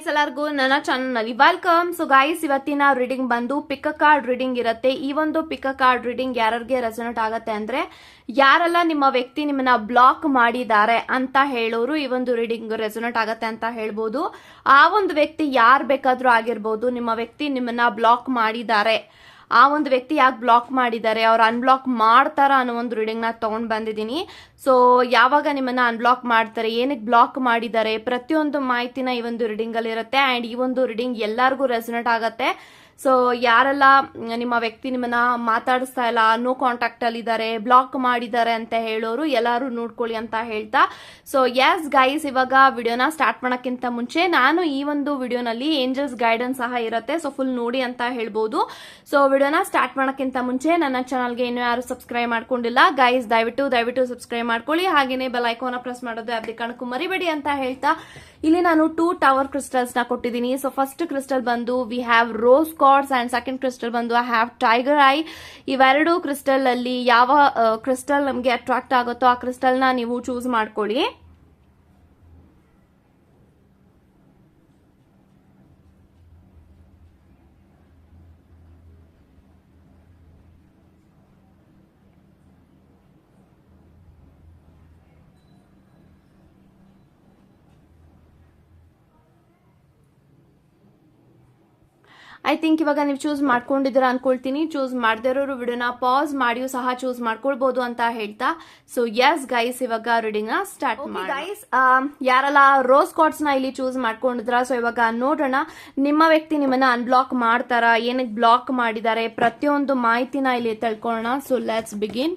Guys ಎಲ್ಲರಿಗೂ ನನ್ನ ಚಾನಲ್ನಲ್ಲಿ ವೆಲ್ಕಮ್ ಸೊ ಗೈಸ್ ಇವತ್ತಿನ ರೀಡಿಂಗ್ ಬಂದು ಪಿಕ್ ಕಾರ್ಡ್ ರೀಡಿಂಗ್ ಇರುತ್ತೆ. ಈ ಒಂದು ಪಿಕ್ ಕಾರ್ಡ್ ರೀಡಿಂಗ್ ಯಾರಿಗೆ ರೆಸೊನೇಟ್ ಆಗತ್ತೆ ಅಂದ್ರೆ, ಯಾರೆಲ್ಲ ನಿಮ್ಮ ವ್ಯಕ್ತಿ ನಿಮ್ಮನ್ನ ಬ್ಲಾಕ್ ಮಾಡಿದ್ದಾರೆ ಅಂತ ಹೇಳೋರು ಈ ಒಂದು ರೀಡಿಂಗ್ ರೆಸೊನೇಟ್ ಆಗತ್ತೆ ಅಂತ ಹೇಳ್ಬೋದು. ಆ ಒಂದು ವ್ಯಕ್ತಿ ಯಾರು ಬೇಕಾದ್ರೂ ಆಗಿರ್ಬೋದು, ನಿಮ್ಮ ವ್ಯಕ್ತಿ ನಿಮ್ಮನ್ನ ಬ್ಲಾಕ್ ಮಾಡಿದ್ದಾರೆ. ಆ ಒಂದು ವ್ಯಕ್ತಿ ಯಾಕೆ ಬ್ಲಾಕ್ ಮಾಡಿದ್ದಾರೆ? ಅವ್ರು ಅನ್ಬ್ಲಾಕ್ ಮಾಡ್ತಾರ ಅನ್ನೋ ಒಂದು ರೀಡಿಂಗ್ ನಾ ತಗೊಂಡ್ ಬಂದಿದ್ದೀನಿ. ಸೊ ಯಾವಾಗ ನಿಮ್ಮನ್ನ ಅನ್ಬ್ಲಾಕ್ ಮಾಡ್ತಾರೆ ಏನಕ್ಕೆ ಬ್ಲಾಕ್ ಮಾಡಿದ್ದಾರೆ, ಪ್ರತಿಯೊಂದು ಮಾಹಿತಿನ ಈ ಒಂದು ರೀಡಿಂಗ್ ಅಲ್ಲಿ ಇರುತ್ತೆ. ಅಂಡ್ ಈ ಒಂದು ರೀಡಿಂಗ್ ಎಲ್ಲರಿಗೂ ರೆಸನೇಟ್ ಆಗತ್ತೆ. ಸೊ ಯಾರೆಲ್ಲ ನಿಮ್ಮ ವ್ಯಕ್ತಿ ನಿಮ್ಮನ್ನ ಮಾತಾಡಿಸ್ತಾ ಇಲ್ಲ ನೋ ಕಾಂಟ್ಯಾಕ್ಟ್ ಅಲ್ಲಿ ಇದ್ದಾರೆ ಬ್ಲಾಕ್ ಮಾಡಿದ್ದಾರೆ ಅಂತ ಹೇಳೋರು ಎಲ್ಲರೂ ನೋಡ್ಕೊಳ್ಳಿ ಅಂತ ಹೇಳ್ತಾ. ಸೊ ಎಸ್ ಗೈಸ್ ಇವಾಗ ವಿಡಿಯೋನ ಸ್ಟಾರ್ಟ್ ಮಾಡೋಕ್ಕಿಂತ ಮುಂಚೆ ನಾನು ಈ ಒಂದು ವಿಡಿಯೋನಲ್ಲಿ ಏಂಜಲ್ಸ್ ಗೈಡೆನ್ಸ್ ಸಹ ಇರುತ್ತೆ. ಸೊ ಫುಲ್ ನೋಡಿ ಅಂತ ಹೇಳ್ಬೋದು. ಸೊ ವಿಡಿಯೋನ ಸ್ಟಾರ್ಟ್ ಮಾಡೋಕ್ಕಿಂತ ಮುಂಚೆ ನನ್ನ ಚಾನಲ್ಗೆ ಇನ್ನೂ ಯಾರು ಸಬ್ಸ್ಕ್ರೈಬ್ ಮಾಡ್ಕೊಂಡಿಲ್ಲ ಗೈಸ್ ದಯವಿಟ್ಟು ದಯವಿಟ್ಟು ಸಬ್ಸ್ಕ್ರೈಬ್ ಮಾಡ್ಕೊಳ್ಳಿ. ಹಾಗೇನೆ ಬೆಲ್ ಐಕೋನ ಪ್ರೆಸ್ ಮಾಡೋದು ಯಾವುದೇ ಕಾರಣಕ್ಕೂ ಮರಿಬೇಡಿ ಅಂತ ಹೇಳ್ತಾ. ಇಲ್ಲಿ ನಾನು ಟೂ ಟವರ್ ಕ್ರಿಸ್ಟಲ್ಸ್ನ ಕೊಟ್ಟಿದ್ದೀನಿ. ಸೊ ಫಸ್ಟ್ ಕ್ರಿಸ್ಟಲ್ ಬಂದು we have rose cards and second crystal ಬಂದು ಐ ಹ್ಯಾವ್ ಟೈಗರ್ ಐ ಇವೆರಡು ಕ್ರಿಸ್ಟಲ್ ಅಲ್ಲಿ ಯಾವ ಕ್ರಿಸ್ಟಲ್ ನಮಗೆ ಅಟ್ರಾಕ್ಟ್ ಆಗುತ್ತೋ ಆ ಕ್ರಿಸ್ಟಲ್ನ ನೀವು ಚೂಸ್ ಮಾಡ್ಕೊಳ್ಳಿ. ಐ ಥಿಂಕ್ ಇವಾಗ ನೀವು ಚೂಸ್ ಮಾಡ್ಕೊಂಡಿದ್ರ ಅನ್ಕೊಳ್ತೀನಿ. ಚೂಸ್ ಮಾಡ್ದಿರೋರು ವಿಡಿಯೋನ ಪಾಸ್ ಮಾಡಿಯೂ ಸಹ ಚೂಸ್ ಮಾಡ್ಕೊಳ್ಬಹುದು ಅಂತ ಹೇಳ್ತಾ. ಸೊ ಎಸ್ ಗೈಸ್ ಇವಾಗ ರೀಡಿಂಗ್ನ ಸ್ಟಾರ್ಟ್ ಗೈಸ್ ಯಾರೆಲ್ಲ ರೋಸ್ ಕಾರ್ಡ್ಸ್ನ ಇಲ್ಲಿ ಚೂಸ್ ಮಾಡ್ಕೊಂಡಿದ್ರ ಸೊ ಇವಾಗ ನೋಡೋಣ. ನಿಮ್ಮ ವ್ಯಕ್ತಿ ನಿಮ್ಮನ್ನ ಅನ್ಬ್ಲಾಕ್ ಮಾಡ್ತಾರ? ಏನಕ್ಕೆ ಬ್ಲಾಕ್ ಮಾಡಿದ್ದಾರೆ? ಪ್ರತಿಯೊಂದು ಮಾಹಿತಿನ ಇಲ್ಲಿ ತಿಳ್ಕೊಳ್ಳೋಣ. So let's begin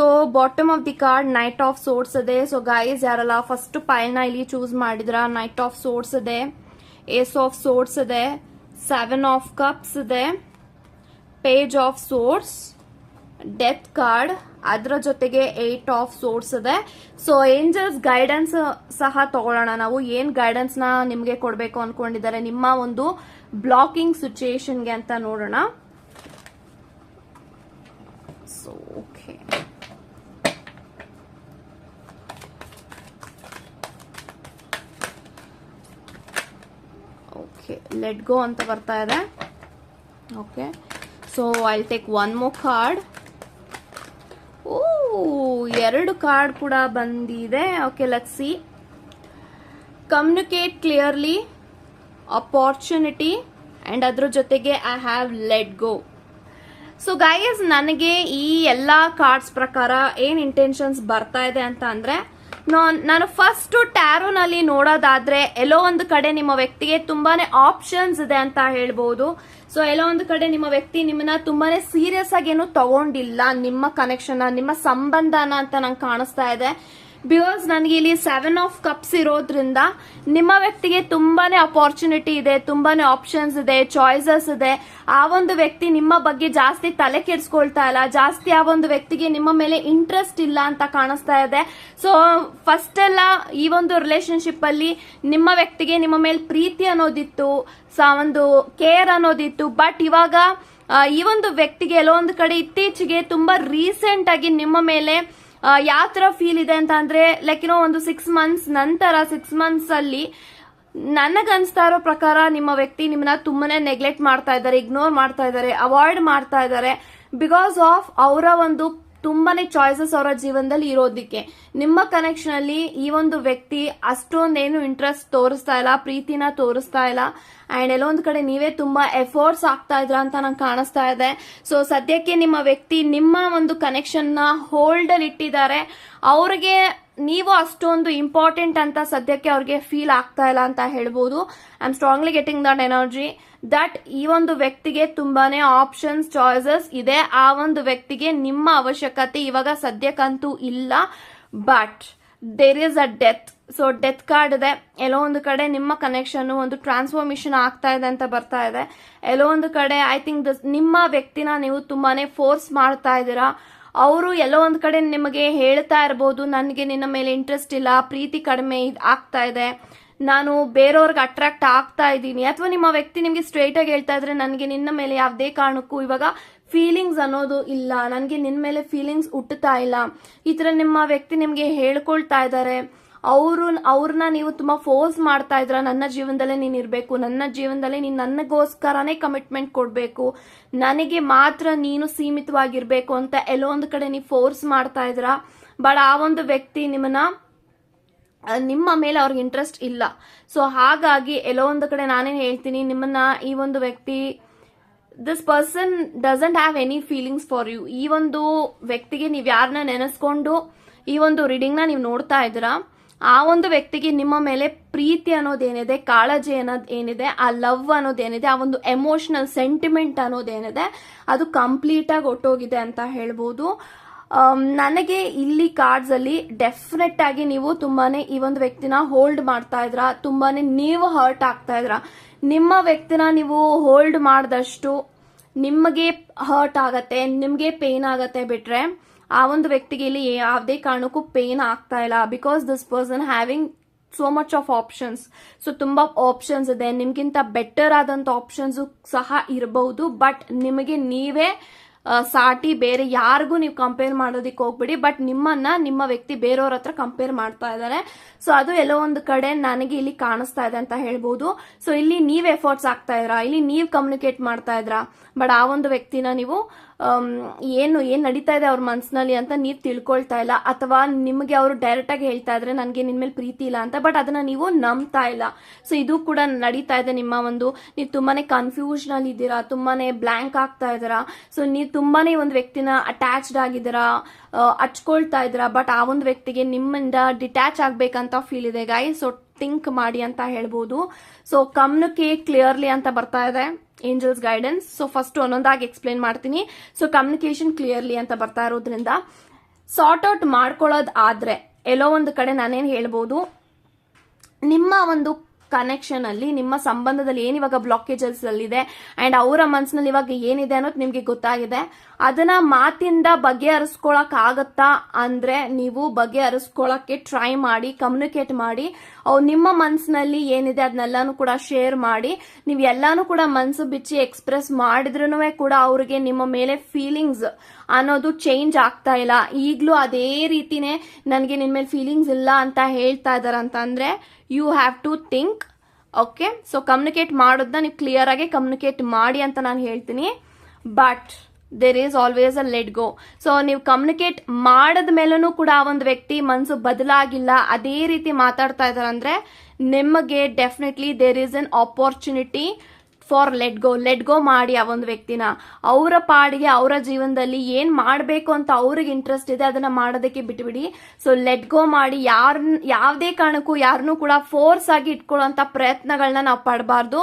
so bottom of the card knight of swords ಇದೆ. ಸೊ ಗೈಸ್ ಯಾರಲ್ಲ ಫಸ್ಟ್ನ ಇಲ್ಲಿ ಚೂಸ್ ಮಾಡಿದ್ರ? ನೈಟ್ ಆಫ್ ಸೋರ್ಸ್ ಇದೆ. ಏಸ್ ಆಫ್ ಸೋರ್ಸ್ ಇದೆ. ಸೆವೆನ್ ಆಫ್ ಕಪ್ಸ್ ಇದೆ. Page of swords death card ಅದರ ಜೊತೆಗೆ ಏಟ್ ಆಫ್ ಸೋರ್ಸ್ ಇದೆ. ಸೊ ಏಂಜಲ್ಸ್ ಗೈಡೆನ್ಸ್ ಸಹ ತಗೊಳ್ಳೋಣ ನಾವು. ಏನ್ ಗೈಡೆನ್ಸ್ನ ನಿಮ್ಗೆ ಕೊಡಬೇಕು ಅನ್ಕೊಂಡಿದ್ದಾರೆ? ನಿಮ್ಮ ಒಂದು ಬ್ಲಾಕಿಂಗ್ ಸಿಚುಯೇಷನ್ಗೆ ಅಂತ ನೋಡೋಣ. So okay okay let go ಅಂತ ಬರ್ತಾ ಇದೆ. Okay so I take one more card oh ಎರಡು ಕಾರ್ಡ್ ಕೂಡ ಬಂದಿದೆ. Okay let see communicate clearly opportunity and ಅದ್ರ ಜೊತೆಗೆ I have let go so guys ನನಗೆ ಈ ಎಲ್ಲ ಕಾರ್ಡ್ಸ್ ಪ್ರಕಾರ ಏನ್ ಇಂಟೆನ್ಷನ್ಸ್ ಬರ್ತಾ ಇದೆ ಅಂತ ಅಂದ್ರೆ ನಾನು ಫಸ್ಟ್ ಟ್ಯಾರೋನಲ್ಲಿ ನೋಡೋದಾದ್ರೆ ಎಲ್ಲೋ ಒಂದು ಕಡೆ ನಿಮ್ಮ ವ್ಯಕ್ತಿಗೆ ತುಂಬಾನೇ ಆಪ್ಷನ್ಸ್ ಇದೆ ಅಂತ ಹೇಳ್ಬೋದು. ಸೊ ಎಲ್ಲೋ ಒಂದು ಕಡೆ ನಿಮ್ಮ ವ್ಯಕ್ತಿ ನಿಮ್ಮನ್ನ ತುಂಬಾನೇ ಸೀರಿಯಸ್ ಆಗಿ ಏನು ತಗೊಂಡಿಲ್ಲ. ನಿಮ್ಮ ಕನೆಕ್ಷನ್ ನಿಮ್ಮ ಸಂಬಂಧನ ಅಂತ ನಂಗೆ ಕಾಣಿಸ್ತಾ ಇದೆ. ಬಿಕಾಸ್ ನನಗೆ ಇಲ್ಲಿ ಸೆವೆನ್ ಆಫ್ ಕಪ್ಸ್ ಇರೋದ್ರಿಂದ ನಿಮ್ಮ ವ್ಯಕ್ತಿಗೆ ತುಂಬಾನೇ ಅಪಾರ್ಚುನಿಟಿ ಇದೆ, ತುಂಬಾನೇ ಆಪ್ಷನ್ಸ್ ಇದೆ ಚಾಯ್ಸಸ್ ಇದೆ. ಆ ಒಂದು ವ್ಯಕ್ತಿ ನಿಮ್ಮ ಬಗ್ಗೆ ಜಾಸ್ತಿ ತಲೆ ಕೆಡಿಸ್ಕೊಳ್ತಾ ಇಲ್ಲ, ಜಾಸ್ತಿ ಆ ಒಂದು ವ್ಯಕ್ತಿಗೆ ನಿಮ್ಮ ಮೇಲೆ ಇಂಟ್ರೆಸ್ಟ್ ಇಲ್ಲ ಅಂತ ಕಾಣಿಸ್ತಾ ಇದೆ. ಸೊ ಫಸ್ಟ್ ಎಲ್ಲ ಈ ಒಂದು ರಿಲೇಶನ್ಶಿಪ್ ಅಲ್ಲಿ ನಿಮ್ಮ ವ್ಯಕ್ತಿಗೆ ನಿಮ್ಮ ಮೇಲೆ ಪ್ರೀತಿ ಅನ್ನೋದಿತ್ತು ಒಂದು ಕೇರ್ ಅನ್ನೋದಿತ್ತು. ಬಟ್ ಇವಾಗ ಈ ಒಂದು ವ್ಯಕ್ತಿಗೆ ಎಲ್ಲೋ ಒಂದು ಕಡೆ ಇತ್ತೀಚೆಗೆ ತುಂಬಾ ರೀಸೆಂಟ್ ಆಗಿ ನಿಮ್ಮ ಮೇಲೆ ಯಾವ ತರ ಫೀಲ್ ಇದೆ ಅಂತ ಅಂದ್ರೆ ಲೈಕ್ ಏನೋ ಒಂದು ಸಿಕ್ಸ್ ಮಂತ್ಸ್ ನಂತರ ಸಿಕ್ಸ್ ಮಂತ್ಸ್ ಅಲ್ಲಿ ನನಗನ್ಸ್ತಾ ಇರೋ ಪ್ರಕಾರ ನಿಮ್ಮ ವ್ಯಕ್ತಿ ನಿಮ್ಮನ್ನ ತುಂಬಾನೇ ನೆಗ್ಲೆಕ್ಟ್ ಮಾಡ್ತಾ ಇದ್ದಾರೆ ಇಗ್ನೋರ್ ಮಾಡ್ತಾ ಇದ್ದಾರೆ ಅವಾಯ್ಡ್ ಮಾಡ್ತಾ ಇದ್ದಾರೆ ಬಿಕಾಸ್ ಆಫ್ ಅವರ ಒಂದು ತುಂಬಾನೇ ಚಾಯ್ಸಸ್ ಅವರ ಜೀವನದಲ್ಲಿ ಇರೋದಿಕ್ಕೆ. ನಿಮ್ಮ ಕನೆಕ್ಷನ್ ಅಲ್ಲಿ ಈ ಒಂದು ವ್ಯಕ್ತಿ ಅಷ್ಟೊಂದೇನು ಇಂಟ್ರೆಸ್ಟ್ ತೋರಿಸ್ತಾ ಇಲ್ಲ, ಪ್ರೀತಿನ ತೋರಿಸ್ತಾ ಇಲ್ಲ. ಅಂಡ್ ಎಲ್ಲೊಂದ್ ಕಡೆ ನೀವೇ ತುಂಬಾ ಎಫರ್ಟ್ಸ್ ಆಗ್ತಾ ಇದ್ರ ಅಂತ ನಂಗೆ ಕಾಣಿಸ್ತಾ ಇದೆ. ಸೊ ಸದ್ಯಕ್ಕೆ ನಿಮ್ಮ ವ್ಯಕ್ತಿ ನಿಮ್ಮ ಒಂದು ಕನೆಕ್ಷನ್ನ ಹೋಲ್ಡ್ ಅಲ್ಲಿ ಇಟ್ಟಿದ್ದಾರೆ. ಅವ್ರಿಗೆ ನೀವು ಅಷ್ಟೊಂದು ಇಂಪಾರ್ಟೆಂಟ್ ಅಂತ ಸದ್ಯಕ್ಕೆ ಅವ್ರಿಗೆ ಫೀಲ್ ಆಗ್ತಾ ಇಲ್ಲ ಅಂತ ಹೇಳ್ಬೋದು. I am strongly getting that energy that ಈ ಒಂದು ವ್ಯಕ್ತಿಗೆ ತುಂಬಾನೇ ಆಪ್ಷನ್ಸ್ ಚಾಯ್ಸಸ್ ಇದೆ. ಆ ಒಂದು ವ್ಯಕ್ತಿಗೆ ನಿಮ್ಮ ಅವಶ್ಯಕತೆ ಇವಾಗ ಸದ್ಯಕ್ಕಂತೂ ಇಲ್ಲ. But there is a death so death card ಇದೆ. ಎಲ್ಲೋ ಒಂದು ಕಡೆ ನಿಮ್ಮ ಕನೆಕ್ಷನ್ ಒಂದು ಟ್ರಾನ್ಸ್ಫಾರ್ಮೇಶನ್ ಆಗ್ತಾ ಇದೆ ಅಂತ ಬರ್ತಾ ಇದೆ. ಎಲ್ಲೋ ಒಂದು ಕಡೆ ಐ ಥಿಂಕ್ ನಿಮ್ಮ ವ್ಯಕ್ತಿನ ನೀವು ತುಂಬಾನೇ ಫೋರ್ಸ್ ಮಾಡ್ತಾ ಇದ್ದೀರಾ. ಅವರು ಎಲ್ಲೋ ಒಂದು ಕಡೆ ನಿಮಗೆ ಹೇಳ್ತಾ ಇರಬಹುದು ನನಗೆ ನಿನ್ನ ಮೇಲೆ ಇಂಟ್ರೆಸ್ಟ್ ಇಲ್ಲ, ಪ್ರೀತಿ ಕಡಿಮೆ ಆಗ್ತಾ ಇದೆ. ನಾನು ಬೇರೆಯವ್ರಿಗೆ ಅಟ್ರಾಕ್ಟ್ ಆಗ್ತಾ ಇದ್ದೀನಿ. ಅಥವಾ ನಿಮ್ಮ ವ್ಯಕ್ತಿ ನಿಮಗೆ ಸ್ಟ್ರೇಟ್ ಆಗಿ ಹೇಳ್ತಾ ಇದ್ರೆ ನನಗೆ ನಿನ್ನ ಮೇಲೆ ಯಾವುದೇ ಕಾರಣಕ್ಕೂ ಇವಾಗ ಫೀಲಿಂಗ್ಸ್ ಅನ್ನೋದು ಇಲ್ಲ. ನನಗೆ ನಿನ್ನ ಮೇಲೆ ಫೀಲಿಂಗ್ಸ್ ಹುಟ್ಟುತ್ತಾ ಇಲ್ಲ. ಈ ಥರ ನಿಮ್ಮ ವ್ಯಕ್ತಿ ನಿಮಗೆ ಹೇಳ್ಕೊಳ್ತಾ ಇದ್ದಾರೆ ಅವರು ಅವ್ರನ್ನ ನೀವು ತುಂಬಾ ಫೋರ್ಸ್ ಮಾಡ್ತಾ ಇದ್ರ. ನನ್ನ ಜೀವನದಲ್ಲೇ ನೀನು ಇರಬೇಕು. ನನ್ನ ಜೀವನದಲ್ಲಿ ನೀನು ನನಗೋಸ್ಕರನೇ ಕಮಿಟ್ಮೆಂಟ್ ಕೊಡಬೇಕು. ನನಗೆ ಮಾತ್ರ ನೀನು ಸೀಮಿತವಾಗಿರಬೇಕು ಅಂತ ಎಲ್ಲೋ ಒಂದು ಕಡೆ ನೀವು ಫೋರ್ಸ್ ಮಾಡ್ತಾ ಇದ್ರ. ಬಟ್ ಆ ಒಂದು ವ್ಯಕ್ತಿ ನಿಮ್ಮನ್ನ ನಿಮ್ಮ ಮೇಲೆ ಅವ್ರಿಗೆ ಇಂಟ್ರೆಸ್ಟ್ ಇಲ್ಲ. ಸೊ ಹಾಗಾಗಿ ಎಲ್ಲೋ ಒಂದು ಕಡೆ ನಾನೇನು ಹೇಳ್ತೀನಿ, ನಿಮ್ಮನ್ನ ಈ ಒಂದು ವ್ಯಕ್ತಿ this person doesn't have any feelings for you ಈ ಒಂದು ವ್ಯಕ್ತಿಗೆ ನೀವು ಯಾರನ್ನ ನೆನೆಸ್ಕೊಂಡು ಈ ಒಂದು ರೀಡಿಂಗ್ನ ನೀವು ನೋಡ್ತಾ ಇದ್ದೀರಾ, ಆ ಒಂದು ವ್ಯಕ್ತಿಗೆ ನಿಮ್ಮ ಮೇಲೆ ಪ್ರೀತಿ ಅನ್ನೋದೇನಿದೆ ಕಾಳಜಿ ಅನ್ನೋದು ಏನಿದೆ, ಆ ಲವ್ ಅನ್ನೋದೇನಿದೆ ಆ ಒಂದು ಎಮೋಷನಲ್ ಸೆಂಟಿಮೆಂಟ್ ಅನ್ನೋದೇನಿದೆ ಅದು ಕಂಪ್ಲೀಟ್ ಆಗಿ ಒಟ್ಟೋಗಿದೆ ಅಂತ ಹೇಳ್ಬೋದು. ನನಗೆ ಇಲ್ಲಿ ಕಾರ್ಡ್ಸ್ ಅಲ್ಲಿ ಡೆಫಿನೆಟ್ ಆಗಿ ನೀವು ತುಂಬಾನೇ ಈ ಒಂದು ವ್ಯಕ್ತಿನ ಹೋಲ್ಡ್ ಮಾಡ್ತಾ ಇದ್ರ, ತುಂಬಾನೇ ನೀವು ಹರ್ಟ್ ಆಗ್ತಾ ಇದ್ರ. ನಿಮ್ಮ ವ್ಯಕ್ತಿನ ನೀವು ಹೋಲ್ಡ್ ಮಾಡಿದಷ್ಟು ನಿಮಗೆ ಹರ್ಟ್ ಆಗತ್ತೆ, ನಿಮಗೆ ಪೇನ್ ಆಗತ್ತೆ ಬಿಟ್ರೆ ಆ ಒಂದು ವ್ಯಕ್ತಿಗೆ ಇಲ್ಲಿ ಯಾವುದೇ ಕಾರಣಕ್ಕೂ ಪೇನ್ ಆಗ್ತಾ ಇಲ್ಲ. Because this person having so much of options so ತುಂಬಾ ಆಪ್ಷನ್ಸ್ ಇದೆ. ನಿಮ್ಗಿಂತ ಬೆಟರ್ ಆದಂತ ಆಪ್ಷನ್ಸ್ ಸಹ ಇರಬಹುದು ಬಟ್ ನಿಮಗೆ ನೀವೇ ಸಾಟಿ ಬೇರೆ ಯಾರಿಗೂ ನೀವು ಕಂಪೇರ್ ಮಾಡೋದಿಕ್ಕೆ ಹೋಗ್ಬಿಡಿ ಬಟ್ ನಿಮ್ಮನ್ನ ನಿಮ್ಮ ವ್ಯಕ್ತಿ ಬೇರೆಯವ್ರ ಹತ್ರ ಕಂಪೇರ್ ಮಾಡ್ತಾ ಇದ್ದಾರೆ. ಸೊ ಅದು ಎಲ್ಲೋ ಒಂದು ಕಡೆ ನನಗೆ ಇಲ್ಲಿ ಕಾಣಿಸ್ತಾ ಇದೆ ಅಂತ ಹೇಳ್ಬೋದು. ಸೊ ಇಲ್ಲಿ ನೀವ್ ಎಫರ್ಟ್ಸ್ ಆಗ್ತಾ ಇದ್ರಾ ಇಲ್ಲಿ ನೀವ್ ಕಮ್ಯುನಿಕೇಟ್ ಮಾಡ್ತಾ ಇದ್ರಾ ಬಟ್ ಆ ಒಂದು ವ್ಯಕ್ತಿನ ನೀವು ಏನು, ಏನ್ ನಡೀತಾ ಇದೆ ಅವ್ರ ಮನ್ಸಿನಲ್ಲಿ ಅಂತ ನೀವ್ ತಿಳ್ಕೊಳ್ತಾ ಇಲ್ಲ. ಅಥವಾ ನಿಮಗೆ ಅವರು ಡೈರೆಕ್ಟ್ ಆಗಿ ಹೇಳ್ತಾ ಇದ್ರೆ ನನ್ಗೆ ನಿನ್ ಮೇಲೆ ಪ್ರೀತಿ ಇಲ್ಲ ಅಂತ ಬಟ್ ಅದನ್ನ ನೀವು ನಂಬ್ತಾ ಇಲ್ಲ. ಸೊ ಇದು ಕೂಡ ನಡೀತಾ ಇದೆ ನಿಮ್ಮ ಒಂದು, ನೀವು ತುಂಬಾನೇ ಕನ್ಫ್ಯೂಷನ್ ಅಲ್ಲಿ ಇದ್ದೀರಾ? ತುಂಬಾನೇ ಬ್ಲಾಂಕ್ ಆಗ್ತಾ ಇದ್ದೀರಾ? ಸೊ ನೀವು ತುಂಬಾನೇ ಒಂದು ವ್ಯಕ್ತಿನ ಅಟ್ಯಾಚ್ಡ್ ಆಗಿದ್ದೀರಾ ಹಚ್ಕೊಳ್ತಾ ಇದ್ದೀರಾ ಬಟ್ ಆ ಒಂದು ವ್ಯಕ್ತಿಗೆ ನಿಮ್ಮಿಂದ ಡಿಟ್ಯಾಚ್ ಆಗ್ಬೇಕಂತ ಫೀಲ್ ಇದೆ ಗಾಯ್ ಸೊ ಥಿಂಕ್ ಮಾಡಿ ಅಂತ ಹೇಳ್ಬೋದು. ಸೊ ಕಮ್ಯುನಿಕೇಟ್ ಕ್ಲಿಯರ್ಲಿ ಅಂತ ಬರ್ತಾ ಇದೆ ಏಂಜಲ್ಸ್ ಗೈಡೆನ್ಸ್ ಸೊ ಫಸ್ಟ್ ಒಂದೊಂದಾಗಿ ಎಕ್ಸ್ಪ್ಲೇನ್ ಮಾಡ್ತೀನಿ. ಸೊ ಕಮ್ಯುನಿಕೇಶನ್ ಕ್ಲಿಯರ್ಲಿ ಅಂತ ಬರ್ತಾ ಇರೋದ್ರಿಂದ ಸಾರ್ಟ್ ಔಟ್ ಮಾಡ್ಕೊಳ್ಳೋದು ಆದ್ರೆ, ಎಲ್ಲೋ ಒಂದು ಕಡೆ ನಾನೇನು ಹೇಳ್ಬೋದು, ನಿಮ್ಮ ಒಂದು ಕನೆಕ್ಷನ್ ಅಲ್ಲಿ, ನಿಮ್ಮ ಸಂಬಂಧದಲ್ಲಿ ಏನಿವಾಗ ಬ್ಲಾಕೇಜಸ್ ಅಲ್ಲಿದೆ ಅಂಡ್ ಅವರ ಮನಸ್ಸಿನಲ್ಲಿ ಇವಾಗ ಏನಿದೆ ಅನ್ನೋದು ನಿಮ್ಗೆ ಗೊತ್ತಾಗಿದೆ. ಅದನ್ನ ಮಾತಿಂದ ಬಗೆಹರಿಸ್ಕೊಳಕ್ ಆಗತ್ತಾ ಅಂದ್ರೆ ನೀವು ಬಗೆಹರಿಸ್ಕೊಳಕ್ಕೆ ಟ್ರೈ ಮಾಡಿ ಕಮ್ಯುನಿಕೇಟ್ ಮಾಡಿ, ಅವ್ ನಿಮ್ಮ ಮನಸ್ಸಿನಲ್ಲಿ ಏನಿದೆ ಅದನ್ನೆಲ್ಲಾನು ಕೂಡ ಶೇರ್ ಮಾಡಿ, ನೀವು ಎಲ್ಲಾನು ಕೂಡ ಮನ್ಸು ಬಿಚ್ಚಿ ಎಕ್ಸ್ಪ್ರೆಸ್ ಮಾಡಿದ್ರೂ ಕೂಡ ಅವ್ರಿಗೆ ನಿಮ್ಮ ಮೇಲೆ ಫೀಲಿಂಗ್ಸ್ ಅನ್ನೋದು ಚೇಂಜ್ ಆಗ್ತಾ ಇಲ್ಲ. ಈಗಲೂ ಅದೇ ರೀತಿನೇ ನನಗೆ ನಿನ್ ಮೇಲೆ ಫೀಲಿಂಗ್ಸ್ ಇಲ್ಲ ಅಂತ ಹೇಳ್ತಾ ಇದಾರೆ ಅಂತ ಅಂದ್ರೆ you have to think okay so communicate ಮಾಡೋದನ್ನ ನೀವು ಕ್ಲಿಯರ್ ಆಗಿ ಕಮ್ಯುನಿಕೇಟ್ ಮಾಡಿ ಅಂತ ನಾನು ಹೇಳ್ತೀನಿ. But there is always a let go so ನೀವು ಕಮ್ಯುನಿಕೇಟ್ ಮಾಡದ ಮೇಲೂ ಕೂಡ ಆ ಒಂದು ವ್ಯಕ್ತಿ ಮನಸ್ಸು ಬದಲಾಗಿಲ್ಲ. ಅದೇ ರೀತಿ ಮಾತಾಡ್ತಾ ಇದ್ದಾರೆ ಅಂದರೆ ನಿಮಗೆ definitely there is an opportunity for let go let go ಮಾಡಿ ಆ ಒಂದು ವ್ಯಕ್ತಿನ. ಅವರ ಪಾಡಿಗೆ, ಅವರ ಜೀವನದಲ್ಲಿ ಏನ್ ಮಾಡಬೇಕು ಅಂತ ಅವ್ರಿಗೆ ಇಂಟ್ರೆಸ್ಟ್ ಇದೆ, ಅದನ್ನ ಮಾಡೋದಕ್ಕೆ ಬಿಟ್ಬಿಡಿ. ಸೊ ಲೆಟ್ ಗೋ ಮಾಡಿ ಯಾರ ಯಾವುದೇ ಕಾರಣಕ್ಕೂ ಯಾರನ್ನೂ ಕೂಡ ಫೋರ್ಸ್ ಆಗಿ ಇಟ್ಕೊಳ್ಳೋ ಪ್ರಯತ್ನಗಳನ್ನ ನಾವು ಪಡಬಾರ್ದು.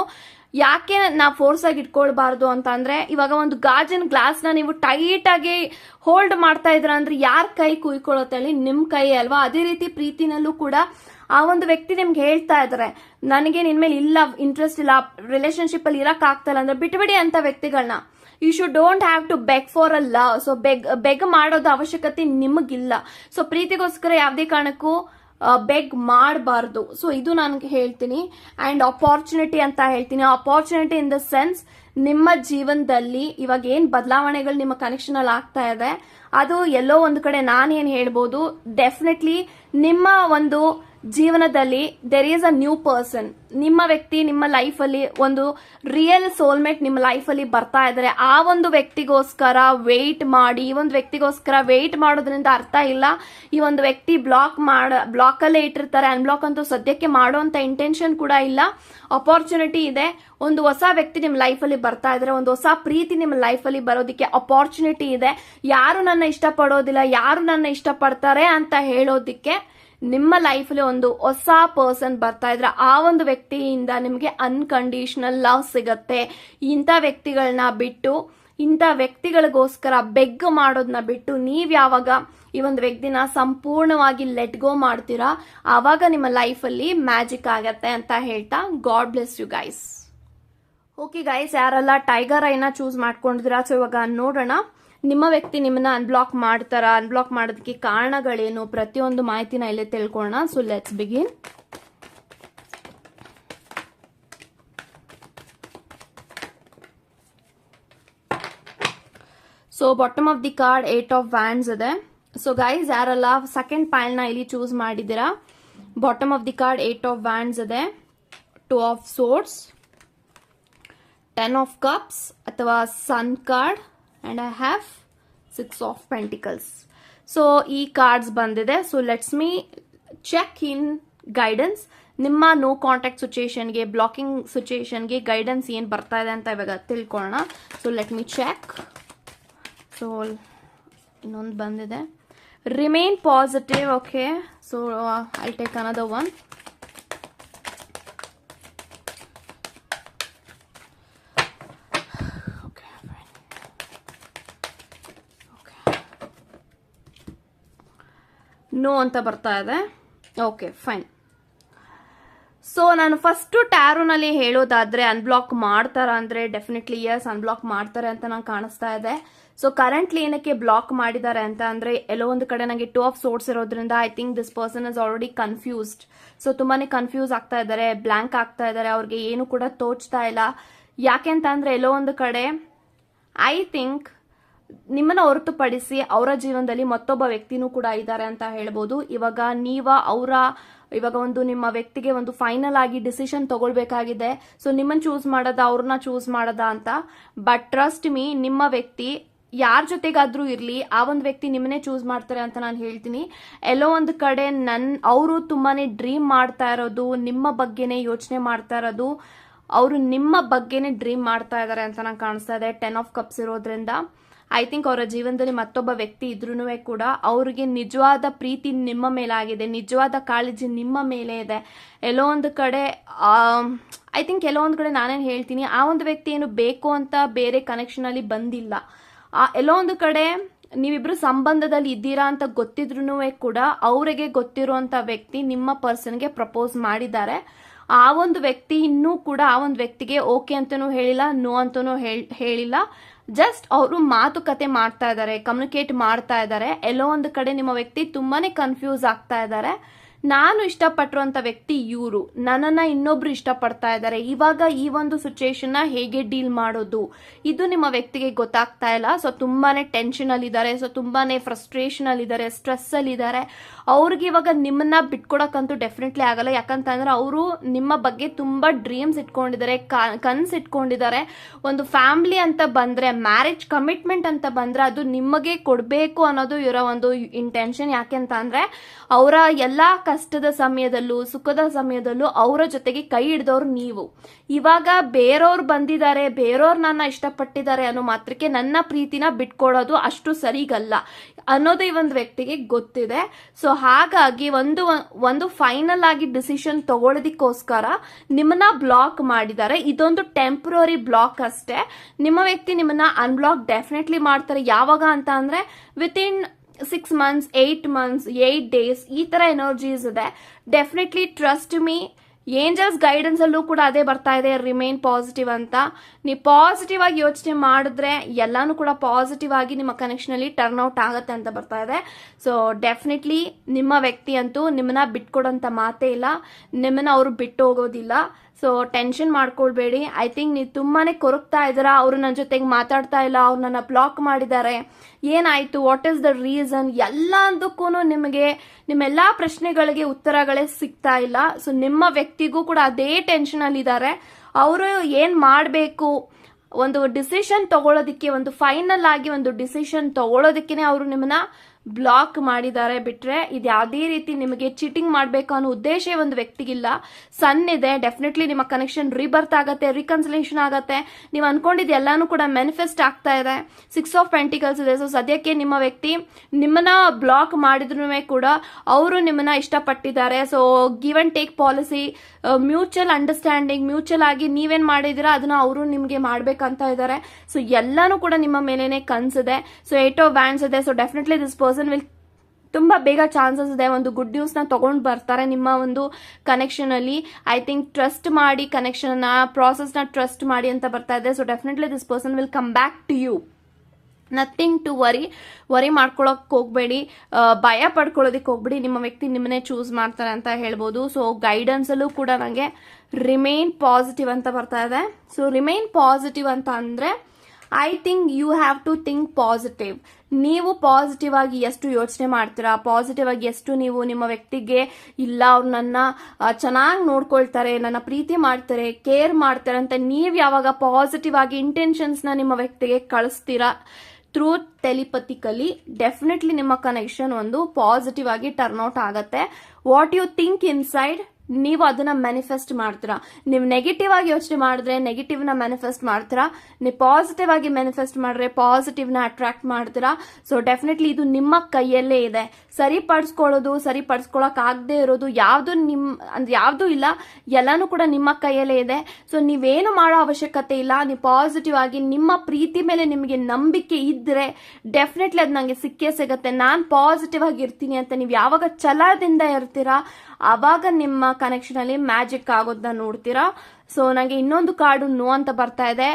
ಯಾಕೆ ನಾವು ಫೋರ್ಸ್ ಆಗಿ ಇಟ್ಕೊಳ್ಬಾರ್ದು ಅಂತ ಅಂದ್ರೆ, ಇವಾಗ ಒಂದು ಗಾಜಿನ ಗ್ಲಾಸ್ನ ನೀವು ಟೈಟ್ ಆಗಿ ಹೋಲ್ಡ್ ಮಾಡ್ತಾ ಇದ್ರ ಅಂದ್ರೆ ಯಾರ ಕೈ ಕುಯ್ಕೊಳ್ಳುತ್ತೆ ಹೇಳಿ ನಿಮ್ ಕೈ ಅಲ್ವಾ? ಅದೇ ರೀತಿ ಪ್ರೀತಿನಲ್ಲೂ ಕೂಡ ಆ ಒಂದು ವ್ಯಕ್ತಿ ನಿಮ್ಗೆ ಹೇಳ್ತಾ ಇದಾರೆ ನನಗೆ ನಿನ್ ಮೇಲೆ ಇಲ್ಲ ಇಂಟ್ರೆಸ್ಟ್ ಇಲ್ಲ ರಿಲೇಶನ್ಶಿಪ್ ಅಲ್ಲಿ ಇರಕ್ ಆಗ್ತಲ್ಲ ಅಂದ್ರೆ ಬಿಟ್ಬಿಡಿ ಅಂತ ವ್ಯಕ್ತಿಗಳನ್ನ you should don't have to beg for a love so beg beg ಮಾಡೋದು ಅವಶ್ಯಕತೆ ನಿಮಗಿಲ್ಲ. ಸೊ ಪ್ರೀತಿಗೋಸ್ಕರ ಯಾವುದೇ ಕಾರಣಕ್ಕೂ ಬೆಗ್ ಮಾಡಬಾರ್ದು. ಸೊ ಇದು ನನಗೆ ಹೇಳ್ತೀನಿ. ಅಂಡ್ ಅಪಾರ್ಚುನಿಟಿ ಅಂತ ಹೇಳ್ತೀನಿ. ಅಪಾರ್ಚುನಿಟಿ ಇನ್ ದ ಸೆನ್ಸ್ ನಿಮ್ಮ ಜೀವನದಲ್ಲಿ ಇವಾಗ ಏನು ಬದಲಾವಣೆಗಳು ನಿಮ್ಮ ಕನೆಕ್ಷನ್ ಅಲ್ಲಿ ಆಗ್ತಾ ಇದೆ, ಅದು ಎಲ್ಲೋ ಒಂದು ಕಡೆ ನಾನೇನ್ ಹೇಳ್ಬೋದು ಡೆಫಿನೆಟ್ಲಿ ನಿಮ್ಮ ಒಂದು ಜೀವನದಲ್ಲಿ there is a new person ನಿಮ್ಮ ವ್ಯಕ್ತಿ ನಿಮ್ಮ ಲೈಫ್ ಅಲ್ಲಿ ಒಂದು ರಿಯಲ್ ಸೋಲ್ಮೇಟ್ ನಿಮ್ಮ ಲೈಫ್ ಅಲ್ಲಿ ಬರ್ತಾ ಇದ್ದಾರೆ ಆ ಒಂದು ವ್ಯಕ್ತಿಗೋಸ್ಕರ ವೆಯ್ಟ್ ಮಾಡಿ, ಈ ಒಂದು ವ್ಯಕ್ತಿಗೋಸ್ಕರ ವೆಯ್ಟ್ ಮಾಡೋದ್ರಿಂದ ಅರ್ಥ ಇಲ್ಲ. ಈ ಒಂದು ವ್ಯಕ್ತಿ ಬ್ಲಾಕ್ ಮಾಡ ಬ್ಲಾಕ್ ಅಲ್ಲೇ ಇಟ್ಟಿರ್ತಾರೆ ಅನ್ಬ್ಲಾಕ್ ಅಂತೂ ಸದ್ಯಕ್ಕೆ ಮಾಡುವಂತ ಇಂಟೆನ್ಷನ್ ಕೂಡ ಇಲ್ಲ. ಅಪಾರ್ಚುನಿಟಿ ಇದೆ. ಒಂದು ಹೊಸ ವ್ಯಕ್ತಿ ನಿಮ್ಮ ಲೈಫ್ ಅಲ್ಲಿ ಬರ್ತಾ ಇದ್ರೆ, ಒಂದು ಹೊಸ ಪ್ರೀತಿ ನಿಮ್ಮ ಲೈಫ್ ಅಲ್ಲಿ ಬರೋದಕ್ಕೆ ಅಪಾರ್ಚುನಿಟಿ ಇದೆ. ಯಾರು ನನ್ನ ಇಷ್ಟಪಡೋದಿಲ್ಲ, ಯಾರು ನನ್ನ ಇಷ್ಟಪಡ್ತಾರೆ ಅಂತ ಹೇಳೋದಿಕ್ಕೆ ನಿಮ್ಮ ಲೈಫಲ್ಲಿ ಒಂದು ಹೊಸ ಪರ್ಸನ್ ಬರ್ತಾ ಇದ್ರೆ ಆ ಒಂದು ವ್ಯಕ್ತಿಯಿಂದ ನಿಮಗೆ ಅನ್ಕಂಡೀಷನಲ್ ಲವ್ ಸಿಗತ್ತೆ. ಇಂಥ ವ್ಯಕ್ತಿಗಳನ್ನ ಬಿಟ್ಟು, ಇಂಥ ವ್ಯಕ್ತಿಗಳಿಗೋಸ್ಕರ ಬೆಗ್ ಮಾಡೋದನ್ನ ಬಿಟ್ಟು ನೀವು ಯಾವಾಗ ಈ ಒಂದು ವ್ಯಕ್ತಿನ ಸಂಪೂರ್ಣವಾಗಿ ಲೆಟ್ ಗೋ ಮಾಡ್ತೀರಾ, ಆವಾಗ ನಿಮ್ಮ ಲೈಫಲ್ಲಿ ಮ್ಯಾಜಿಕ್ ಆಗತ್ತೆ ಅಂತ ಹೇಳ್ತಾ God bless you guys okay guys ಯಾರೆಲ್ಲ ಟೈಗರ್ ಐನ ಚೂಸ್ ಮಾಡ್ಕೊಂಡಿದ್ದೀರಾ? ಸೊ ಇವಾಗ ನೋಡೋಣ. ನಿಮ್ಮ ವ್ಯಕ್ತಿ ನಿಮ್ಮನ್ನ ಅನ್ಬ್ಲಾಕ್ ಮಾಡ್ತಾರಾ ಅನ್ಬ್ಲಾಕ್ ಮಾಡೋದಕ್ಕೆ ಕಾರಣಗಳೇನು? ಪ್ರತಿಯೊಂದು ಮಾಹಿತಿನ ಇಲ್ಲಿ ತಿಳ್ಕೊಳ್ಳೋಣ. So let's begin so bottom of the card eight of wands ಇದೆ. ಸೊ ಗೈಸ್ ಯಾರಲ್ಲ ಸೆಕೆಂಡ್ ಪೈಲ್ನ ಇಲ್ಲಿ ಚೂಸ್ ಮಾಡಿದ್ದೀರಾ? Bottom of the card eight of wands ಇದೆ. Two of swords ten of cups ಅಥವಾ sun card and I have six of pentacles so ಈ cards ಬಂದಿದೆ. So let's me check in guidance ನಿಮ್ಮ no contact ಸಿಚುಯೇಷನ್ಗೆ blocking ಸಿಚುಯೇಷನ್ಗೆ guidance ಏನು ಬರ್ತಾ ಇದೆ ಅಂತ ಇವಾಗ ತಿಳ್ಕೊಳ್ಳೋಣ so let me check so ಇನ್ನೊಂದು ಬಂದಿದೆ. Remain positive okay so I take another one no ಅಂತ ಬರ್ತಾ ಇದೆ. ಓಕೆ ಫೈನ್ ಸೊ ನಾನು ಫಸ್ಟ್ ಟ್ಯಾರೋನಲ್ಲಿ ಹೇಳೋದಾದ್ರೆ ಅನ್ಬ್ಲಾಕ್ ಮಾಡ್ತಾರ ಅಂದ್ರೆ ಡೆಫಿನೆಟ್ಲಿ ಎಸ್ ಅನ್ಬ್ಲಾಕ್ ಮಾಡ್ತಾರೆ ಅಂತ ನಂಗೆ ಕಾಣಿಸ್ತಾ ಇದೆ. ಸೊ ಕರೆಂಟ್ಲಿ ಏನಕ್ಕೆ ಬ್ಲಾಕ್ ಮಾಡಿದ್ದಾರೆ ಅಂತ ಅಂದರೆ ಎಲ್ಲೋ ಒಂದು ಕಡೆ ನನಗೆ ಟೂ ಆಫ್ ಸೋರ್ಸ್ ಇರೋದ್ರಿಂದ I think this person is already confused so ತುಂಬಾ ಕನ್ಫ್ಯೂಸ್ ಆಗ್ತಾ ಇದ್ದಾರೆ ಬ್ಲ್ಯಾಂಕ್ ಆಗ್ತಾ ಇದ್ದಾರೆ, ಅವ್ರಿಗೆ ಏನು ಕೂಡ ತೋಚ್ತಾ ಇಲ್ಲ. ಯಾಕೆ ಅಂತ ಅಂದರೆ ಎಲ್ಲೋ ಒಂದು ಕಡೆ ಐ ಥಿಂಕ್ ನಿಮ್ಮನ್ನ ಹೊರತುಪಡಿಸಿ ಅವರ ಜೀವನದಲ್ಲಿ ಮತ್ತೊಬ್ಬ ವ್ಯಕ್ತಿನೂ ಕೂಡ ಇದ್ದಾರೆ ಅಂತ ಹೇಳ್ಬೋದು. ಇವಾಗ ನೀವ, ಅವರ, ಇವಾಗ ಒಂದು ನಿಮ್ಮ ವ್ಯಕ್ತಿಗೆ ಒಂದು ಫೈನಲ್ ಆಗಿ ಡಿಸಿಷನ್ ತಗೊಳ್ಬೇಕಾಗಿದೆ. ಸೊ ನಿಮ್ಮನ್ನ ಚೂಸ್ ಮಾಡದ, ಅವ್ರನ್ನ ಚೂಸ್ ಮಾಡದ ಅಂತ. ಬಟ್ ಟ್ರಸ್ಟ್ ಮೀ ನಿಮ್ಮ ವ್ಯಕ್ತಿ ಯಾರ ಜೊತೆಗಾದ್ರೂ ಇರಲಿ, ಆ ಒಂದು ವ್ಯಕ್ತಿ ನಿಮ್ಮನ್ನೇ ಚೂಸ್ ಮಾಡ್ತಾರೆ ಅಂತ ನಾನು ಹೇಳ್ತೀನಿ. ಎಲ್ಲೋ ಒಂದು ಕಡೆ ನನ್, ಅವರು ತುಂಬಾನೇ ಡ್ರೀಮ್ ಮಾಡ್ತಾ ಇರೋದು, ನಿಮ್ಮ ಬಗ್ಗೆನೇ ಯೋಚನೆ ಮಾಡ್ತಾ ಇರೋದು, ಅವರು ನಿಮ್ಮ ಬಗ್ಗೆನೇ ಡ್ರೀಮ್ ಮಾಡ್ತಾ ಇದ್ದಾರೆ ಅಂತ ನಂಗೆ ಕಾಣಿಸ್ತಾ ಇದೆ. ಟೆನ್ ಆಫ್ ಕಪ್ಸ್ ಇರೋದ್ರಿಂದ. ಐ ಥಿಂಕ್ ಅವರ ಜೀವನದಲ್ಲಿ ಮತ್ತೊಬ್ಬ ವ್ಯಕ್ತಿ ಇದ್ರೂ ಕೂಡ ಅವ್ರಿಗೆ ನಿಜವಾದ ಪ್ರೀತಿ ನಿಮ್ಮ ಮೇಲಾಗಿದೆ, ನಿಜವಾದ ಕಾಳಜಿ ನಿಮ್ಮ ಮೇಲೆ ಇದೆ. ಎಲ್ಲೋ ಒಂದು ಕಡೆ ಐ ಥಿಂಕ್ ಎಲ್ಲೋ ಒಂದು ಕಡೆ ನಾನೇನು ಹೇಳ್ತೀನಿ, ಆ ಒಂದು ವ್ಯಕ್ತಿ ಏನು ಬೇಕು ಅಂತ ಬೇರೆ ಕನೆಕ್ಷನ್ ಅಲ್ಲಿ ಬಂದಿಲ್ಲ. ಆ, ಎಲ್ಲೋ ಒಂದು ಕಡೆ ನೀವಿಬ್ರು ಸಂಬಂಧದಲ್ಲಿ ಇದ್ದೀರಾ ಅಂತ ಗೊತ್ತಿದ್ರು ಕೂಡ ಅವರಿಗೆ ಗೊತ್ತಿರುವಂತ ವ್ಯಕ್ತಿ ನಿಮ್ಮ ಪರ್ಸನ್ಗೆ ಪ್ರಪೋಸ್ ಮಾಡಿದ್ದಾರೆ. ಆ ಒಂದು ವ್ಯಕ್ತಿ ಇನ್ನೂ ಕೂಡ ಆ ಒಂದು ವ್ಯಕ್ತಿಗೆ ಓಕೆ ಅಂತನೂ ಹೇಳಿಲ್ಲ ನೋ ಅಂತನೂ ಹೇಳಿಲ್ಲ. ಜಸ್ಟ್ ಅವರು ಮಾತುಕತೆ ಮಾಡ್ತಾ ಇದ್ದಾರೆ ಕಮ್ಯುನಿಕೇಟ್ ಮಾಡ್ತಾ ಇದ್ದಾರೆ ಎಲ್ಲೋ ಒಂದು ಕಡೆ ನಿಮ್ಮ ವ್ಯಕ್ತಿ ತುಂಬಾನೇ ಕನ್ಫ್ಯೂಸ್ ಆಗ್ತಾ ಇದ್ದಾರೆ ನಾನು ಇಷ್ಟಪಟ್ಟಿರುವಂಥ ವ್ಯಕ್ತಿ ಇವರು. ನನ್ನನ್ನು ಇನ್ನೊಬ್ರು ಇಷ್ಟಪಡ್ತಾ ಇದ್ದಾರೆ. ಇವಾಗ ಈ ಒಂದು ಸಿಚುಯೇಷನ್ನ ಹೇಗೆ ಡೀಲ್ ಮಾಡೋದು? ಇದು ನಿಮ್ಮ ವ್ಯಕ್ತಿಗೆ ಗೊತ್ತಾಗ್ತಾ ಇಲ್ಲ. ಸೊ ತುಂಬಾನೇ ಟೆನ್ಷನ್ ಅಲ್ಲಿ ಇದ್ದಾರೆ. ಸೊ ತುಂಬಾನೇ ಫ್ರಸ್ಟ್ರೇಷನ್ ಅಲ್ಲಿ ಇದ್ದಾರೆ. ಸ್ಟ್ರೆಸ್ ಅಲ್ಲಿ ಇದ್ದಾರೆ. ಅವ್ರಿಗೆ ಇವಾಗ ನಿಮ್ಮನ್ನ ಬಿಟ್ಕೊಡಕ್ಕಂತೂ ಡೆಫಿನೆಟ್ಲಿ ಆಗಲ್ಲ. ಯಾಕಂತಂದ್ರೆ ಅವರು ನಿಮ್ಮ ಬಗ್ಗೆ ತುಂಬಾ ಡ್ರೀಮ್ಸ್ ಇಟ್ಕೊಂಡಿದ್ದಾರೆ ಕನ್ಸ್ ಇಟ್ಕೊಂಡಿದ್ದಾರೆ. ಒಂದು ಫ್ಯಾಮಿಲಿ ಅಂತ ಬಂದ್ರೆ ಮ್ಯಾರೇಜ್ ಕಮಿಟ್ಮೆಂಟ್ ಅಂತ ಬಂದ್ರೆ ಅದು ನಿಮಗೆ ಕೊಡಬೇಕು ಅನ್ನೋದು ಇವರ ಒಂದು ಇಂಟೆನ್ಷನ್ ಯಾಕೆ ಅಂತ ಅವರ ಎಲ್ಲಾ ಕಷ್ಟದ ಸಮಯದಲ್ಲೂ, ಸುಖದ ಸಮಯದಲ್ಲೂ ಅವರ ಜೊತೆಗೆ ಕೈ ಹಿಡಿದವ್ರು ನೀವು. ಇವಾಗ ಬೇರೆಯವ್ರು ಬಂದಿದ್ದಾರೆ ಬೇರೆಯವ್ರು ನನ್ನ ಇಷ್ಟಪಟ್ಟಿದ್ದಾರೆ ಅನ್ನೋ ಮಾತ್ರಕ್ಕೆ ನನ್ನ ಪ್ರೀತಿನ ಬಿಟ್ಕೊಡೋದು ಅಷ್ಟು ಸರಿಗಲ್ಲ ಅನ್ನೋದು ಈ ಒಂದು ವ್ಯಕ್ತಿಗೆ ಗೊತ್ತಿದೆ. ಸೊ ಹಾಗಾಗಿ ಒಂದು ಒಂದು ಫೈನಲ್ ಆಗಿ ಡಿಸಿಷನ್ ತಗೊಳ್ಳೋದಕ್ಕೋಸ್ಕರ ನಿಮ್ಮನ್ನ ಬ್ಲಾಕ್ ಮಾಡಿದ್ದಾರೆ. ಇದೊಂದು ಟೆಂಪ್ರರಿ ಬ್ಲಾಕ್ ಅಷ್ಟೇ. ನಿಮ್ಮ ವ್ಯಕ್ತಿ ನಿಮ್ಮನ್ನ ಅನ್ಬ್ಲಾಕ್ ಡೆಫಿನೆಟ್ಲಿ ಮಾಡ್ತಾರೆ. ಯಾವಾಗ ಅಂತ ಅಂದ್ರೆ within six months eight months eight days ಈ ತರ ಎನರ್ಜೀಸ್ ಇದೆ. Definitely trust me angels guidance ಅಲ್ಲೂ ಕೂಡ ಅದೇ ಬರ್ತಾ ಇದೆ ರಿಮೈನ್ ಪಾಸಿಟಿವ್ ಅಂತ. ನೀವು ಪಾಸಿಟಿವ್ ಆಗಿ ಯೋಚನೆ ಮಾಡಿದ್ರೆ ಎಲ್ಲಾನು ಕೂಡ ಪಾಸಿಟಿವ್ ಆಗಿ ನಿಮ್ಮ ಕನೆಕ್ಷನ್ ಅಲ್ಲಿ ಟರ್ನ್ ಔಟ್ ಆಗುತ್ತೆ ಅಂತ ಬರ್ತಾ ಇದೆ. ಸೊ ಡೆಫಿನೆಟ್ಲಿ ನಿಮ್ಮ ವ್ಯಕ್ತಿ ಅಂತೂ ನಿಮ್ಮನ್ನ ಬಿಟ್ಕೊಡೋಂತ ಮಾತೇ ಇಲ್ಲ. ನಿಮ್ಮನ್ನ ಅವರು ಬಿಟ್ಟು ಹೋಗೋದಿಲ್ಲ ಸೊ ಟೆನ್ಷನ್ ಮಾಡ್ಕೊಳ್ಬೇಡಿ. ಐ ಥಿಂಕ್ ನೀವು ತುಂಬಾನೇ ಕೊರಗ್ತಾ ಇದ್ದೀರಾ. ಅವರು ನನ್ನ ಜೊತೆಗೆ ಮಾತಾಡ್ತಾ ಇಲ್ಲ. ಅವ್ರು ನನ್ನ ಬ್ಲಾಕ್ ಮಾಡಿದ್ದಾರೆ. ಏನಾಯ್ತು? ವಾಟ್ ಇಸ್ ದ ರೀಸನ್ ಎಲ್ಲದಕ್ಕೂ ನಿಮಗೆ, ನಿಮ್ಮೆಲ್ಲ ಪ್ರಶ್ನೆಗಳಿಗೆ ಉತ್ತರಗಳೇ ಸಿಗ್ತಾ ಇಲ್ಲ. ಸೊ ನಿಮ್ಮ ವ್ಯಕ್ತಿಗೂ ಕೂಡ ಅದೇ ಟೆನ್ಷನ್ ಅಲ್ಲಿ ಇದ್ದಾರೆ. ಅವರು ಏನು ಮಾಡಬೇಕು? ಒಂದು ಡಿಸಿಷನ್ ತಗೊಳ್ಳೋದಕ್ಕೆ ಒಂದು ಫೈನಲ್ ಆಗಿ ಒಂದು ಡಿಸಿಷನ್ ತಗೊಳ್ಳೋದಕ್ಕೆ ಅವರು ನಿಮ್ಮನ್ನ ಬ್ಲಾಕ್ ಮಾಡಿದ್ದಾರೆ ಬಿಟ್ರೆ ಇದು ಯಾವುದೇ ರೀತಿ ನಿಮಗೆ ಚೀಟಿಂಗ್ ಮಾಡಬೇಕು ಅನ್ನೋ ಉದ್ದೇಶ ಒಂದು ವ್ಯಕ್ತಿಗಿಲ್ಲ. ಸನ್ ಇದೆ ಡೆಫಿನೆಟ್ಲಿ ನಿಮ್ಮ ಕನೆಕ್ಷನ್ ರೀಬರ್ತ್ ಆಗುತ್ತೆ ರಿಕನ್ಸಲೇಷನ್ ಆಗುತ್ತೆ. ನೀವು ಅನ್ಕೊಂಡಿದ್ದು ಎಲ್ಲಾನು ಕೂಡ ಮ್ಯಾನಿಫೆಸ್ಟ್ ಆಗ್ತಾ ಇದೆ. ಸಿಕ್ಸ್ ಆಫ್ ಪೆಂಟಿಕಲ್ಸ್ ಇದೆ. ಸೊ ಸದ್ಯಕ್ಕೆ ನಿಮ್ಮ ವ್ಯಕ್ತಿ ನಿಮ್ಮನ್ನ ಬ್ಲಾಕ್ ಮಾಡಿದ್ರು ಕೂಡ ಅವರು ನಿಮ್ಮನ್ನ ಇಷ್ಟಪಟ್ಟಿದ್ದಾರೆ. So give and take policy mutual understanding mutual ಆಗಿ ನೀವೇನ್ ಮಾಡಿದಿರಾ ಅದನ್ನ ಅವರು ನಿಮಗೆ ಮಾಡ್ಬೇಕಂತ ಇದ್ದಾರೆ. ಸೊ ಎಲ್ಲಾನು ಕೂಡ ನಿಮ್ಮ ಮೇಲೇನೆ ಕನ್ಸಿದೆ. ಸೊ ಏಟ್ ಆಫ್ ಬ್ಯಾಂಡ್ಸ್ ಇದೆ. So definitely this person will ತುಂಬಾ ಬೇಗ ಚಾನ್ಸಸ್ ಇದೆ. ಒಂದು ಗುಡ್ ನ್ಯೂಸ್ನ ತಗೊಂಡ್ ಬರ್ತಾರೆ ನಿಮ್ಮ ಒಂದು ಕನೆಕ್ಷನ್ ಅಲ್ಲಿ. ಐ ಥಿಂಕ್ ಟ್ರಸ್ಟ್ ಮಾಡಿ ಕನೆಕ್ಷನ್ ಪ್ರಾಸೆಸ್ನ ಟ್ರಸ್ಟ್ ಮಾಡಿ ಅಂತ ಬರ್ತಾ ಇದೆ. So definitely this person will come back to you nothing to worry worry ಮಾಡ್ಕೊಳಕ್ ಹೋಗ್ಬೇಡಿ. ಭಯ ಪಡ್ಕೊಳ್ಳೋದಕ್ಕೆ ಹೋಗ್ಬೇಡಿ. ನಿಮ್ಮ ವ್ಯಕ್ತಿ ನಿಮ್ಮನ್ನೇ ಚೂಸ್ ಮಾಡ್ತಾರೆ ಅಂತ ಹೇಳ್ಬೋದು. ಸೊ ಗೈಡೆನ್ಸ್ ಅಲ್ಲೂ ಕೂಡ ನನಗೆ ರಿಮೈನ್ ಪಾಸಿಟಿವ್ ಅಂತ ಬರ್ತಾ ಇದೆ. ಸೊ ರಿಮೈನ್ ಪಾಸಿಟಿವ್ ಅಂತ ಅಂದ್ರೆ I think you have to think positive ನೀವು ಪಾಸಿಟಿವ್ ಆಗಿ ಎಷ್ಟು ಯೋಚನೆ ಮಾಡ್ತೀರಾ? ಪಾಸಿಟಿವ್ ಆಗಿ ಎಷ್ಟು ನೀವು ನಿಮ್ಮ ವ್ಯಕ್ತಿಗೆ ಇಲ್ಲ ಅವ್ರು ನನ್ನ ಚೆನ್ನಾಗಿ ನೋಡ್ಕೊಳ್ತಾರೆ, ನನ್ನ ಪ್ರೀತಿ ಮಾಡ್ತಾರೆ ಕೇರ್ ಮಾಡ್ತಾರೆ ಅಂತ ನೀವು ಯಾವಾಗ ಪಾಸಿಟಿವ್ ಆಗಿ ಇಂಟೆನ್ಷನ್ಸ್ನ ನಿಮ್ಮ ವ್ಯಕ್ತಿಗೆ ಕಳಿಸ್ತೀರಾ? ಥ್ರೂ ಟೆಲಿಪತಿಕಲಿ ಡೆಫಿನೆಟ್ಲಿ ನಿಮ್ಮ ಕನೆಕ್ಷನ್ ಒಂದು ಪಾಸಿಟಿವ್ ಆಗಿ ಟರ್ನ್ ಔಟ್ ಆಗತ್ತೆ. ವಾಟ್ ಯು ಥಿಂಕ್ ಇನ್ಸೈಡ್ ನೀವು ಅದನ್ನ ಮ್ಯಾನಿಫೆಸ್ಟ್ ಮಾಡ್ತೀರಾ? ನೀವು ನೆಗೆಟಿವ್ ಆಗಿ ಯೋಚನೆ ಮಾಡಿದ್ರೆ ನೆಗೆಟಿವ್ನ ಮ್ಯಾನಿಫೆಸ್ಟ್ ಮಾಡ್ತೀರಾ? ನೀವು ಪಾಸಿಟಿವ್ ಆಗಿ ಮ್ಯಾನಿಫೆಸ್ಟ್ ಮಾಡಿದ್ರೆ ಪಾಸಿಟಿವ್ನ ಅಟ್ರಾಕ್ಟ್ ಮಾಡ್ತೀರಾ? ಸೊ ಡೆಫಿನೆಟ್ಲಿ ಇದು ನಿಮ್ಮ ಕೈಯಲ್ಲೇ ಇದೆ. ಸರಿಪಡಿಸ್ಕೊಳ್ಳೋದು, ಸರಿಪಡಿಸ್ಕೊಳಕ್ ಆಗದೆ ಇರೋದು ಯಾವುದು ನಿಮ್, ಅಂದ್ರೆ ಯಾವುದು ಇಲ್ಲ, ಎಲ್ಲಾನು ಕೂಡ ನಿಮ್ಮ ಕೈಯಲ್ಲೇ ಇದೆ. ಸೊ ನೀವೇನು ಮಾಡೋ ಅವಶ್ಯಕತೆ ಇಲ್ಲ. ನೀವು ಪಾಸಿಟಿವ್ ಆಗಿ ನಿಮ್ಮ ಪ್ರೀತಿ ಮೇಲೆ ನಿಮಗೆ ನಂಬಿಕೆ ಇದ್ರೆ ಡೆಫಿನೆಟ್ಲಿ ಅದು ನನಗೆ ಸಿಕ್ಕೇ ಸಿಗತ್ತೆ. ನಾನು ಪಾಸಿಟಿವ್ ಆಗಿ ಇರ್ತೀನಿ ಅಂತ ನೀವು ಯಾವಾಗ ಛಲದಿಂದ ಇರ್ತೀರಾ? ಆವಾಗ ನಿಮ್ಮ ಕನೆಕ್ಷನ್ ಅಲ್ಲಿ ಮ್ಯಾಜಿಕ್ ಆಗೋದನ್ನ ನೋಡ್ತೀರಾ? ಸೊ ನನಗೆ ಇನ್ನೊಂದು ಕಾರ್ಡು ನೋ ಅಂತ ಬರ್ತಾ ಇದೆ.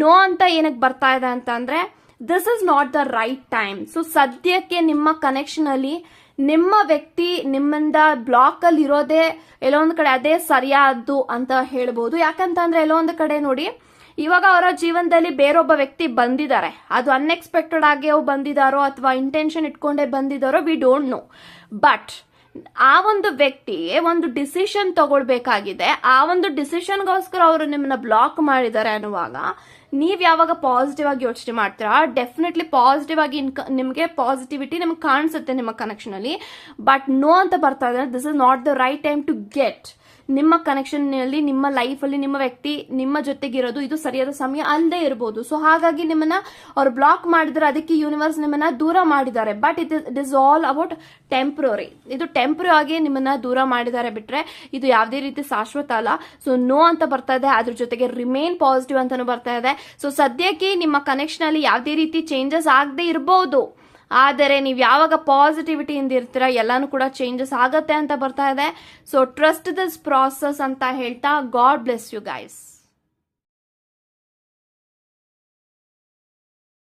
ನೋ ಅಂತ ಏನಕ್ಕೆ ಬರ್ತಾ ಇದೆ ಅಂತ ಅಂದ್ರೆ this is not the right time so ಸದ್ಯಕ್ಕೆ ನಿಮ್ಮ ಕನೆಕ್ಷನ್ ಅಲ್ಲಿ ನಿಮ್ಮ ವ್ಯಕ್ತಿ ನಿಮ್ಮಿಂದ ಬ್ಲಾಕ್ ಅಲ್ಲಿ ಇರೋದೇ ಎಲ್ಲೋ ಒಂದು ಕಡೆ ಅದೇ ಸರಿಯಾದ್ದು ಅಂತ ಹೇಳ್ಬೋದು. ಯಾಕಂತಂದ್ರೆ ಎಲ್ಲೋ ಒಂದು ಕಡೆ ನೋಡಿ, ಇವಾಗ ಅವರ ಜೀವನದಲ್ಲಿ ಬೇರೊಬ್ಬ ವ್ಯಕ್ತಿ ಬಂದಿದ್ದಾರೆ. ಅದು ಅನ್ಎಕ್ಸ್ಪೆಕ್ಟೆಡ್ ಆಗಿ ಬಂದಿದಾರೋ ಅಥವಾ ಇಂಟೆನ್ಷನ್ ಇಟ್ಕೊಂಡೇ ಬಂದಿದಾರೋ ವಿ ಡೋಂಟ್ ನೋ ಬಟ್ ಆ ಒಂದು ವ್ಯಕ್ತಿ ಒಂದು ಡಿಸಿಷನ್ ತಗೊಳ್ಬೇಕಾಗಿದೆ. ಆ ಒಂದು ಡಿಸಿಷನ್ಗೋಸ್ಕರ ಅವರು ನಿಮ್ಮನ್ನ ಬ್ಲಾಕ್ ಮಾಡಿದ್ದಾರೆ ಅನ್ನುವಾಗ ನೀವ್ ಯಾವಾಗ ಪಾಸಿಟಿವ್ ಆಗಿ ಯೋಚನೆ ಮಾಡ್ತೀರಾ? ಡೆಫಿನೆಟ್ಲಿ ಪಾಸಿಟಿವ್ ಆಗಿ ನಿಮಗೆ ಪಾಸಿಟಿವಿಟಿ ನಿಮ್ಗೆ ಕಾಣಿಸುತ್ತೆ ನಿಮ್ಮ ಕನೆಕ್ಷನ್ ಅಲ್ಲಿ. ಬಟ್ ನೋ ಅಂತ ಬರ್ತಾ ಇದೆ. This is not the right time to get ನಿಮ್ಮ ಕನೆಕ್ಷನ್ನಲ್ಲಿ ನಿಮ್ಮ ಲೈಫ್ ಅಲ್ಲಿ, ನಿಮ್ಮ ವ್ಯಕ್ತಿ ನಿಮ್ಮ ಜೊತೆಗಿರೋದು ಇದು ಸರಿಯಾದ ಸಮಯ ಅಲ್ಲದೆ ಇರಬಹುದು ಸೊ ಹಾಗಾಗಿ ನಿಮ್ಮನ್ನ ಅವ್ರು ಬ್ಲಾಕ್ ಮಾಡಿದ್ರೆ ಅದಕ್ಕೆ ಯೂನಿವರ್ಸ್ ನಿಮ್ಮನ್ನ ದೂರ ಮಾಡಿದ್ದಾರೆ. But it it is all about temporary ಇದು ಟೆಂಪ್ರರಿ ಆಗಿ ನಿಮ್ಮನ್ನ ದೂರ ಮಾಡಿದ್ದಾರೆ ಬಿಟ್ರೆ ಇದು ಯಾವುದೇ ರೀತಿ ಶಾಶ್ವತ ಅಲ್ಲ. ಸೊ ನೋ ಅಂತ ಬರ್ತಾ ಇದೆ. ಅದ್ರ ಜೊತೆಗೆ ರಿಮೇನ್ ಪಾಸಿಟಿವ್ ಅಂತಾನು ಬರ್ತಾ ಇದೆ. ಸೊ ಸದ್ಯಕ್ಕೆ ನಿಮ್ಮ ಕನೆಕ್ಷನ್ ಅಲ್ಲಿ ಯಾವುದೇ ರೀತಿ ಚೇಂಜಸ್ ಆಗದೆ ಇರಬಹುದು ಆದರೆ ನೀವು ಯಾವಾಗ ಪಾಸಿಟಿವಿಟಿಯಿಂದ ಇರ್ತೀರ, ಎಲ್ಲಾನು ಕೂಡ ಚೇಂಜಸ್ ಆಗತ್ತೆ ಅಂತ ಬರ್ತಾ ಇದೆ. ಸೊ ಟ್ರಸ್ಟ್ ದಿಸ್ ಪ್ರಾಸೆಸ್ ಅಂತ ಹೇಳ್ತಾ ಗಾಡ್ ಬ್ಲೆಸ್ ಯು ಗೈಸ್